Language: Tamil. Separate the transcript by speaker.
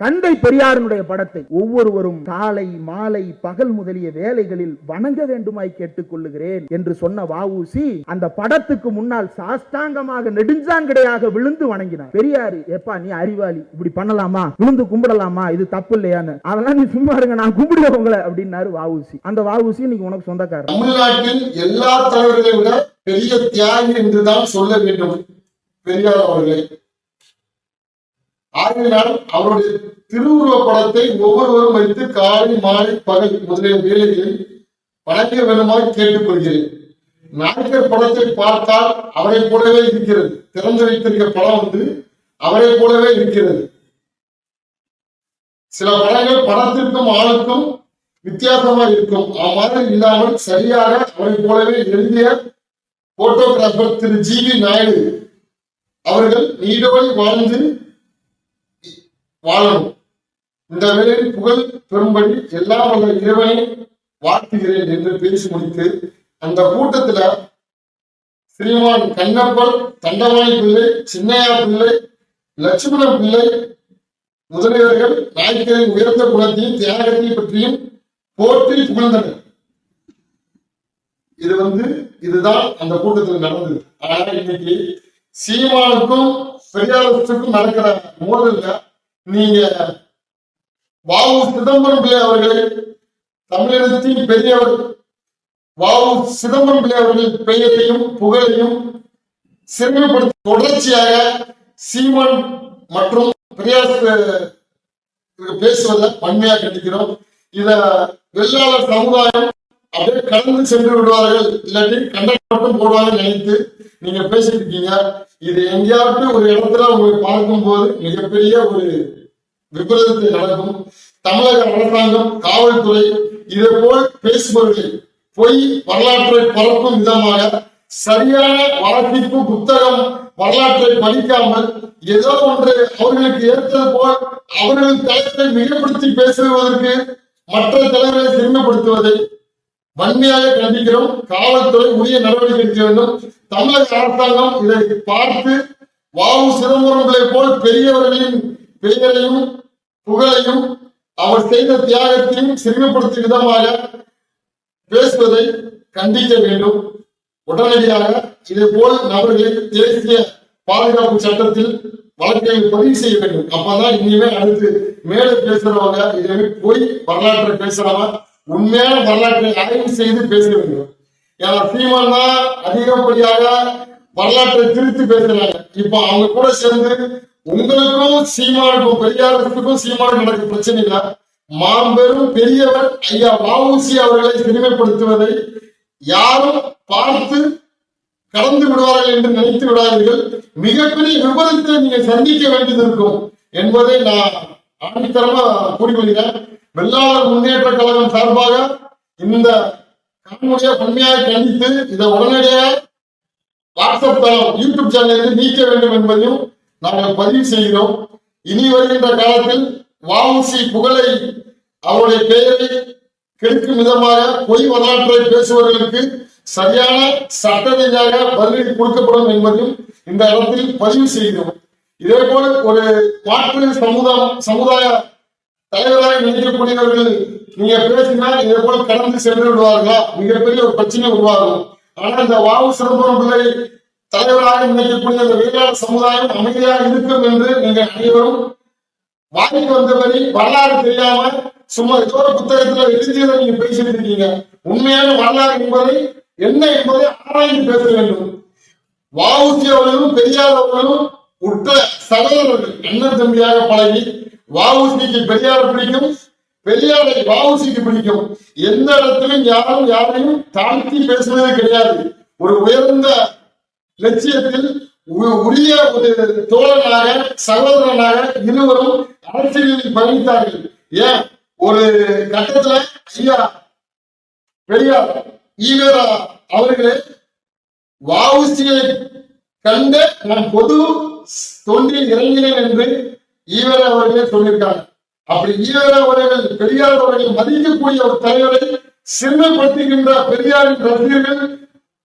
Speaker 1: தந்தை பெரியாரினுடைய படத்தை ஒவ்வொருவரும் காலை மாலை பகல் முதலிய வேலைகளில் வணங்க வேண்டுமாய் கேட்டுக்கொள்ளுகிறேன் என்று சொன்ன வாவூசி அந்த படத்துக்கு முன்னால் சாஷ்டாங்கமாக நெடுஞ்சாங்கடையாக விழுந்து வணங்கினார். பெரியாரு எப்பா நீ அறிவாளி. இப்படி பண்ணலாமா? விழுந்து கும்பிடலாமா? இது தப்பு இல்லையான்னு. அதெல்லாம் நீ சும்மா இருங்க நான் கும்பிடுவேன் உங்களை. அப்படின்னாரு வாவூசி அந்த வாவூசி இன்னைக்கு உனக்கு சொந்தக்காரர்.
Speaker 2: தமிழ்நாட்டில் எல்லா தலைவர்களை விட பெரிய தியாகி என்றுதான் சொல்ல வேண்டும். பெரியார் அவர்களை ஆகையினால் அவருடைய திருவுருவ படத்தை ஒவ்வொருவரும் வைத்து காலை மாலை பகல் முதலிய வேலைகளில் வணங்க வேண்டுமாய் கேட்டுக்கொள்கிறேன். நாயக்கர் படத்தை பார்த்தால் அவரை போலவே இருக்கிறது. திறந்து வைத்திருக்க படம் வந்து அவரை போலவே இருக்கிறது. சில படங்கள் படத்திற்கும் ஆளுக்கும் வித்தியாசமா இருக்கும். அவ்வாறு இல்லாமல் சரியாக அவரை போலவே எழுதிய போட்டோகிராஃபர் திரு ஜி வி நாயுடு அவர்கள் நீடோடி வாழ்ந்து வாழணும். இந்த வேளையில் புகழ் பெறும்படி எல்லாம் வல்ல இறைவனை வாழ்த்துகிறேன் என்று பேசி முடித்து அந்த கூட்டத்துல ஸ்ரீமான் கண்ணப்பன் தண்டவாணி பிள்ளை சின்னையா பிள்ளை லட்சுமண பிள்ளை முதலியவர்கள் நாயக்கரின் உயர்ந்த குலத்தையும் தியாகத்தை பற்றியும் போற்றி புகழ்ந்தனர். இது வந்து இதுதான் அந்த கூட்டத்தில் நடந்தது. ஆனால் இன்னைக்கு சீமானுக்கும் பெரியாரத்துக்கும் நடக்கிற மோதல்ல நீங்க வாவு சிதம்பரம் பிள்ளை அவர்கள் தமிழகத்தின் பெரியவர் வாவு சிதம்பரம் பிள்ளை அவர்களின் பெயரையும் புகழையும் சிறுமைப்படுத்தி தொடர்ச்சியாக சீமான் மற்றும் பெரியார் பேசுவதை வன்மையாக கண்டிக்கிறோம். இத வெள்ளாளர் சமுதாயம் அப்படியே கடந்து சென்று விடுவார்கள் இல்லாட்டி கண்டனம் மட்டும் போடுவாங்கன்னு நினைத்து நீங்க பேசிட்டு இருக்கீங்க. இது எங்கேயாவது ஒரு இடத்துல உங்களுக்கு பார்க்கும் போது மிகப்பெரிய ஒரு விபரீதத்தை நடக்கும். தமிழக அரசாங்கம் காவல்துறை இதே போல் பேசுபவர்கள் பொய் வரலாற்றை பரப்பும் விதமாக சரியான வாசிப்பு புத்தகம் வரலாற்றை படிக்காமல் ஏதோ ஒன்று அவர்களுக்கு ஏற்றது போல் அவர்களின் தளத்தை மிகப்படுத்தி பேசுவதற்கு மற்ற தலைவர்களை சிறுமைப்படுத்துவதை வன்மையாக கண்டிக்கிறோம். காவல்துறை உரிய நடவடிக்கை எடுக்க வேண்டும். தமிழக அரசாங்கம் இதை பார்த்து வாவு சிதம்பரங்களை போல் பெரியவர்களின் பெயரையும் புகழையும் அவர் செய்த தியாகத்தையும் சிறுமைப்படுத்தும் விதமாக பேசுவதை கண்டிக்க வேண்டும். உடனடியாக இதே போல் நபர்களை தேசிய பாதுகாப்பு சட்டத்தில் வழக்கை பதிவு செய்ய வேண்டும். அப்பதான் இனிமே அடுத்து மேலே பேசுறவங்க இதை போய் வரலாற்றை பேசாம உண்மையான வரலாற்றை ஆய்வு செய்து பேச வேண்டும். ஏன்னா சீமான் தான் அதிகப்படியாக வரலாற்றை திருத்தி பேசுறாங்க இப்ப அவங்க கூட சேர்ந்து உங்களுக்கும் சீமானுக்கும் பெரியாரத்துக்கும் சீமானுக்கும் நடக்கும் பிரச்சனை இல்ல. மாம்பெரும் பெரியவர் ஐயா வஉசி அவர்களை சிறுமைப்படுத்துவதை யாரும் பார்த்து கடந்து விடுவார்கள் என்று நினைத்து விடாதீர்கள். மிகப்பெரிய விபரத்தை நீங்க சந்திக்க வேண்டியது இருக்கும் என்பதை நான் ஆண்டித்தரமா கூறிக்கொள்கிறேன் வெள்ளாளர் முன்னேற்ற கழகம் சார்பாக இந்த கண்ணுடைய உண்மையாக கண்டித்து இதை உடனடியாக வாட்ஸ்அப் தளம் யூடியூப் சேனலில் நீக்க வேண்டும் என்பதையும் நாங்கள் பதிவு செய்கிறோம். இனி வருகின்ற காலத்தில் வாவுசி புகழை அவருடைய பெயரை கெடுக்கும் விதமாக பொய் வரலாற்றை பேசுபவர்களுக்கு சரியான சட்ட ரீதியாக பதிலடி கொடுக்கப்படும் என்பதையும் இந்த இடத்தில் பதிவு செய்கிறோம். இதே போல ஒரு மாற்று சமுதாயம் சமுதாய தலைவராக நினைக்கக்கூடியவர்கள் நீங்க பேசினா இதே போல கடந்து சென்று விடுவார்களா? மிகப்பெரிய ஒரு பிரச்சனை உருவாகும் ஆனா இந்த வாவு சிதம்பரம் பிள்ளை தலைவராக நினைக்கக்கூடிய இந்த வேளாண் சமுதாயம் அமைதியாக இருக்கும் என்று நீங்கள் அனைவரும் வாய்க்கு வந்தபடி வரலாறு தெரியாம சும்மா ஏதோ புத்தகத்துல எழுதியதை நீங்க பேசிட்டு இருக்கீங்க. உண்மையான வரலாறு என்பதை என்ன என்பதை ஆராய்ந்து பேச வேண்டும். வாவுசி அவர்களும் பெரியார் அவர்களும் உற்ற சகோதரர்கள் அண்ணன் தம்பியாக பழகி வாவுசிக்கு பெரியார் பிடிக்கும் பெரியாரை வாவுசிக்கு பிடிக்கும். எந்த இடத்திலும் யாரும் யாரையும் தாழ்த்தி பேசுவதே கிடையாது. ஒரு உயர்ந்த லட்சியத்தில் உ- உரிய ஒரு தோழனாக சகோதரனாக இருவரும் அரசியலில் பயணித்தார்கள். ஏன்? ஒரு கட்டத்துல ஐயா பெரியார் ஈவேரா அவர்களே வாவுசியை கண்டு நான் பொது தொண்டில் இறங்கினேன் என்று ஈவர அவர்களே சொல்லியிருக்காங்க. அப்படி ஈவர அவர்கள் பெரியார் அவர்கள் மதிக்கக்கூடிய ஒரு தலைவரை சின்னப்படுத்துகின்ற பெரியாரின் ரசிகர்கள்